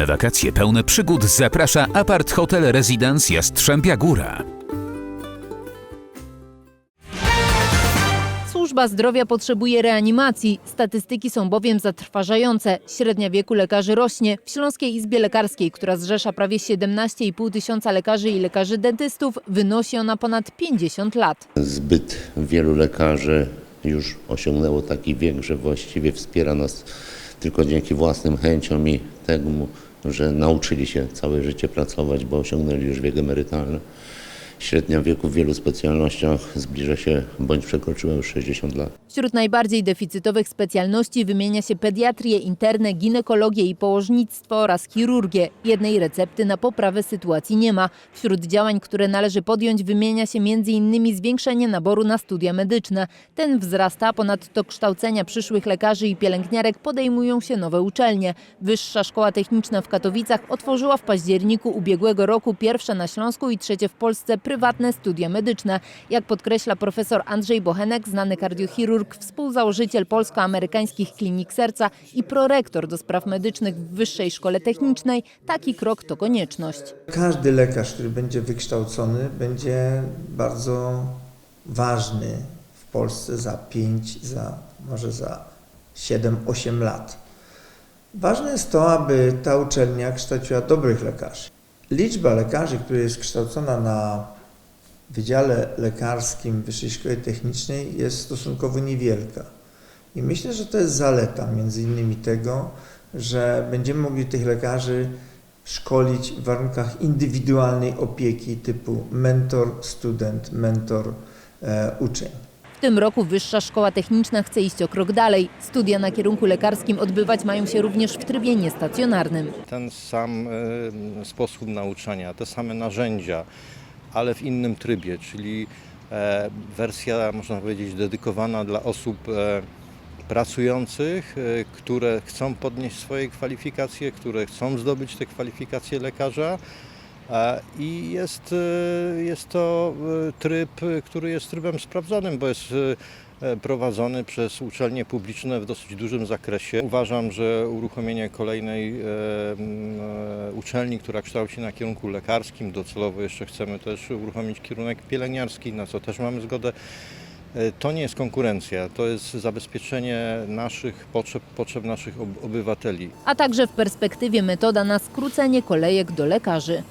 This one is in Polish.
Przyjemne wakacje pełne przygód zaprasza Apart Hotel Residence Jastrzębia Góra. Służba zdrowia potrzebuje reanimacji. Statystyki są bowiem zatrważające. Średnia wieku lekarzy rośnie. W Śląskiej Izbie Lekarskiej, która zrzesza prawie 17,5 tysiąca lekarzy i lekarzy dentystów, wynosi ona ponad 50 lat. Zbyt wielu lekarzy już osiągnęło taki wiek, że właściwie wspiera nas tylko dzięki własnym chęciom i temu, że nauczyli się całe życie pracować, bo osiągnęli już wiek emerytalny. Średnia wieku w wielu specjalnościach zbliża się bądź przekroczyła już 60 lat. Wśród najbardziej deficytowych specjalności wymienia się pediatrię, internę, ginekologię i położnictwo oraz chirurgię. Jednej recepty na poprawę sytuacji nie ma. Wśród działań, które należy podjąć wymienia się m.in. zwiększenie naboru na studia medyczne. Ten wzrasta, ponadto kształcenia przyszłych lekarzy i pielęgniarek podejmują się nowe uczelnie. Wyższa Szkoła Techniczna w Katowicach otworzyła w październiku ubiegłego roku pierwsze na Śląsku i trzecie w Polsce prywatne studia medyczne. Jak podkreśla profesor Andrzej Bochenek, znany kardiochirurg, współzałożyciel polsko-amerykańskich klinik serca i prorektor do spraw medycznych w Wyższej Szkole Technicznej, taki krok to konieczność. Każdy lekarz, który będzie wykształcony, będzie bardzo ważny w Polsce za 5, za może za 7-8 lat. Ważne jest to, aby ta uczelnia kształciła dobrych lekarzy. Liczba lekarzy, która jest kształcona na Wydziale Lekarskim Wyższej Szkoły Technicznej jest stosunkowo niewielka. I myślę, że to jest zaleta między innymi tego, że będziemy mogli tych lekarzy szkolić w warunkach indywidualnej opieki typu mentor, student, mentor, e, uczeń. W tym roku Wyższa Szkoła Techniczna chce iść o krok dalej. Studia na kierunku lekarskim odbywać mają się również w trybie niestacjonarnym. ten sam e, sposób nauczania, te same narzędzia, ale w innym trybie, czyli e, wersja, można powiedzieć, dedykowana dla osób e, pracujących, e, które chcą podnieść swoje kwalifikacje, które chcą zdobyć te kwalifikacje lekarza. I jest, jest to tryb, który jest trybem sprawdzonym, bo jest prowadzony przez uczelnie publiczne w dosyć dużym zakresie. Uważam, że uruchomienie kolejnej e, e, uczelni, która kształci na kierunku lekarskim, docelowo jeszcze chcemy też uruchomić kierunek pielęgniarski, na co też mamy zgodę. E, To nie jest konkurencja, to jest zabezpieczenie naszych potrzeb, potrzeb naszych ob- obywateli. A także w perspektywie metoda na skrócenie kolejek do lekarzy.